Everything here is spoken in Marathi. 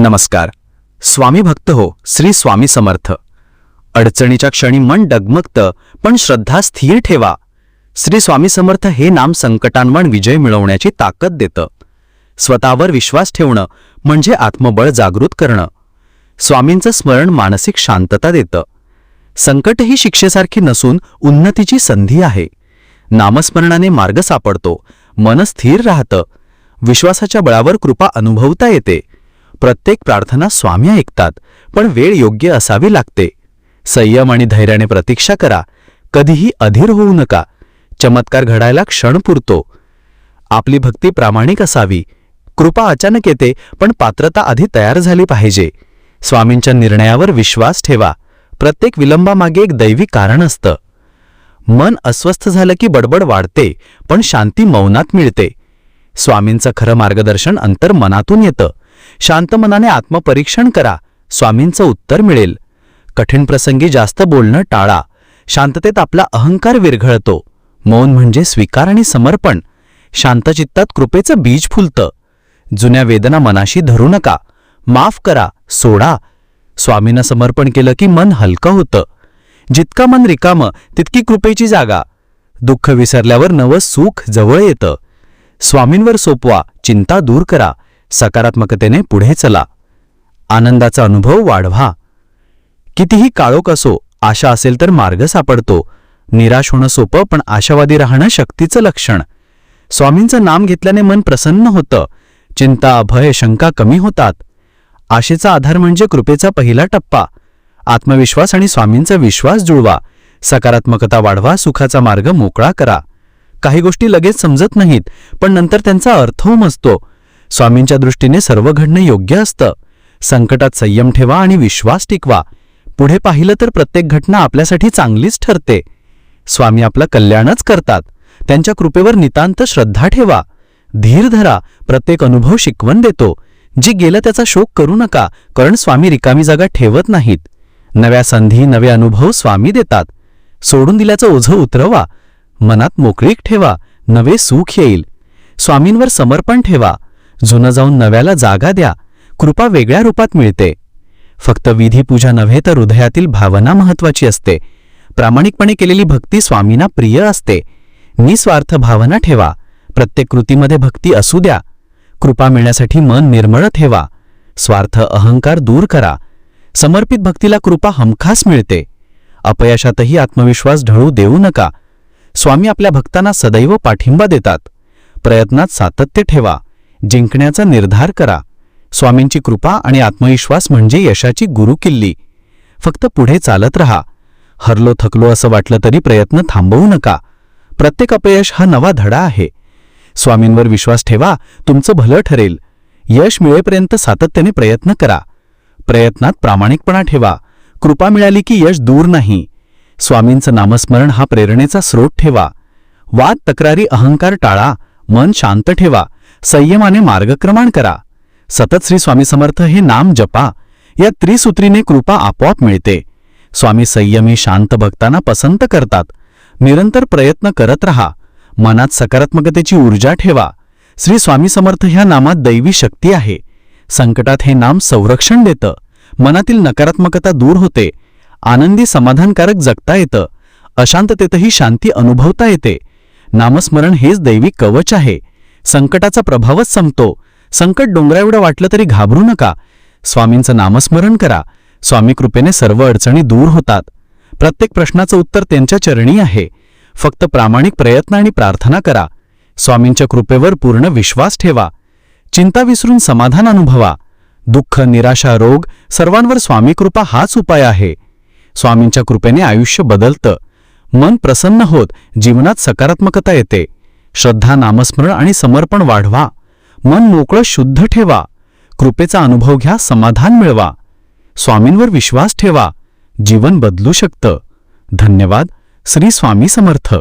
नमस्कार. स्वामी भक्त हो श्री स्वामी समर्थ. अडचणीच्या क्षणी मन डगमगतं पण श्रद्धा स्थिर ठेवा. श्री स्वामी समर्थ हे नाम संकटांवर विजय मिळवण्याची ताकद देतं. स्वतःवर विश्वास ठेवणं म्हणजे आत्मबळ जागृत करणं. स्वामींचं स्मरण मानसिक शांतता देतं. संकट ही शिक्षेसारखी नसून उन्नतीची संधी आहे. नामस्मरणाने मार्ग सापडतो मन स्थिर राहतं. विश्वासाच्या बळावर कृपा अनुभवता येते. प्रत्येक प्रार्थना स्वामी ऐकतात पण वेळ योग्य असावी लागते. संयम आणि धैर्याने प्रतीक्षा करा. कधीही अधीर होऊ नका. चमत्कार घडायला क्षण पुरतो. आपली भक्ती प्रामाणिक असावी. कृपा अचानक येते पण पात्रता आधी तयार झाली पाहिजे. स्वामींच्या निर्णयावर विश्वास ठेवा. प्रत्येक विलंबामागे एक दैवी कारण असतं. मन अस्वस्थ झालं की बडबड वाढते पण शांती मौनात मिळते. स्वामींचं खरं मार्गदर्शन अंतर मनातून येतं. शांत मनाने आत्मपरीक्षण करा. स्वामींचं उत्तर मिळेल. कठीण प्रसंगी जास्त बोलणं टाळा. शांततेत आपला अहंकार विरघळतो. मौन म्हणजे स्वीकार आणि समर्पण. शांतचित्तात कृपेचं बीज फुलतं. जुन्या वेदना मनाशी धरू नका. माफ करा सोडा. स्वामींना समर्पण केलं की मन हलकं होतं. जितका मन रिकामं तितकी कृपेची जागा. दुःख विसरल्यावर नवं सुख जवळ येतं. स्वामींवर सोपवा चिंता दूर करा. सकारात्मकतेने पुढे चला. आनंदाचा अनुभव वाढवा. कितीही काळोख असो आशा असेल तर मार्ग सापडतो. निराश होणं सोपं पण आशावादी राहणं शक्तीचं लक्षण. स्वामींचं नाम घेतल्याने मन प्रसन्न होतं. चिंता भय शंका कमी होतात. आशेचा आधार म्हणजे कृपेचा पहिला टप्पा. आत्मविश्वास आणि स्वामींचा विश्वास जुळवा. सकारात्मकता वाढवा सुखाचा मार्ग मोकळा करा. काही गोष्टी लगेच समजत नाहीत पण नंतर त्यांचा अर्थ उमजतो स्वामींच्या दृष्टीने सर्व घडणं योग्य असतं. संकटात संयम ठेवा आणि विश्वास टिकवा. पुढे पाहिलं तर प्रत्येक घटना आपल्यासाठी चांगलीच ठरते. स्वामी आपलं कल्याणच करतात. त्यांच्या कृपेवर नितांत श्रद्धा ठेवा. धीर धरा. प्रत्येक अनुभव शिकवण देतो. जी गेलं त्याचा शोक करू नका कारण स्वामी रिकामी जागा ठेवत नाहीत. नव्या संधी नवे अनुभव स्वामी देतात. सोडून दिल्याचं ओझं उतरवा. मनात मोकळीक ठेवा. नवे सुख येईल. स्वामींवर समर्पण ठेवा. जुनं जाऊन नव्याला जागा द्या. कृपा वेगळ्या रूपात मिळते. फक्त विधीपूजा नव्हे तर हृदयातील भावना महत्वाची असते. प्रामाणिकपणे केलेली भक्ती स्वामींना प्रिय असते. निस्वार्थ भावना ठेवा. प्रत्येक कृतीमध्ये भक्ती असू द्या. कृपा मिळण्यासाठी मन निर्मळ ठेवा. स्वार्थ अहंकार दूर करा. समर्पित भक्तीला कृपा हमखास मिळते. अपयशातही आत्मविश्वास ढळू देऊ नका. स्वामी आपल्या भक्तांना सदैव पाठिंबा देतात. प्रयत्नात सातत्य ठेवा. जिंकण्याचा निर्धार करा. स्वामींची कृपा आणि आत्मविश्वास म्हणजे यशाची गुरुकिल्ली फक्त पुढे चालत रहा. हरलो थकलो असं वाटलं तरी प्रयत्न थांबवू नका. प्रत्येक अपयश हा नवा धडा आहे. स्वामींवर विश्वास ठेवा तुमचं भलं ठरेल. यश मिळेपर्यंत सातत्याने प्रयत्न करा. प्रयत्नात प्रामाणिकपणा ठेवा. कृपा मिळाली की यश दूर नाही. स्वामींचं नामस्मरण हा प्रेरणेचा स्रोत ठेवा. वाद तक्रारी अहंकार टाळा. मन शांत ठेवा. संयमाने मार्गक्रमण करा. सतत श्री स्वामी समर्थ हे नाम जपा. या त्रिसूत्रीने कृपा आपोआप मिळते. स्वामी संयमी शांत भक्तांना पसंत करतात. निरंतर प्रयत्न करत रहा. मनात सकारात्मकतेची ऊर्जा ठेवा. श्री स्वामी समर्थ ह्या नामात दैवी शक्ती आहे. संकटात हे नाम संरक्षण देतं. मनातील नकारात्मकता दूर होते. आनंदी समाधानकारक जगता येतं. अशांततेतही शांती अनुभवता येते. नामस्मरण हेच दैवी कवच आहे. संकटाचा प्रभावच संपतो. संकट डोंगराएवढं वाटलं तरी घाबरू नका. स्वामींचं नामस्मरण करा. स्वामी कृपेने सर्व अडचणी दूर होतात. प्रत्येक प्रश्नाचं उत्तर त्यांच्या चरणी आहे. फक्त प्रामाणिक प्रयत्न आणि प्रार्थना करा. स्वामींच्या कृपेवर पूर्ण विश्वास ठेवा. चिंता विसरून समाधान अनुभवा. दुःख निराशा रोग सर्वांवर स्वामी कृपा हाच उपाय आहे. स्वामींच्या कृपेने आयुष्य बदलतं. मन प्रसन्न होत. जीवनात सकारात्मकता येते. श्रद्धा नामस्मरण आणि समर्पण वाढवा. मन मोकळं शुद्ध ठेवा. कृपेचा अनुभव घ्या समाधान मिळवा. स्वामींवर विश्वास ठेवा. जीवन बदलू शकतं. धन्यवाद. श्री स्वामी समर्थ.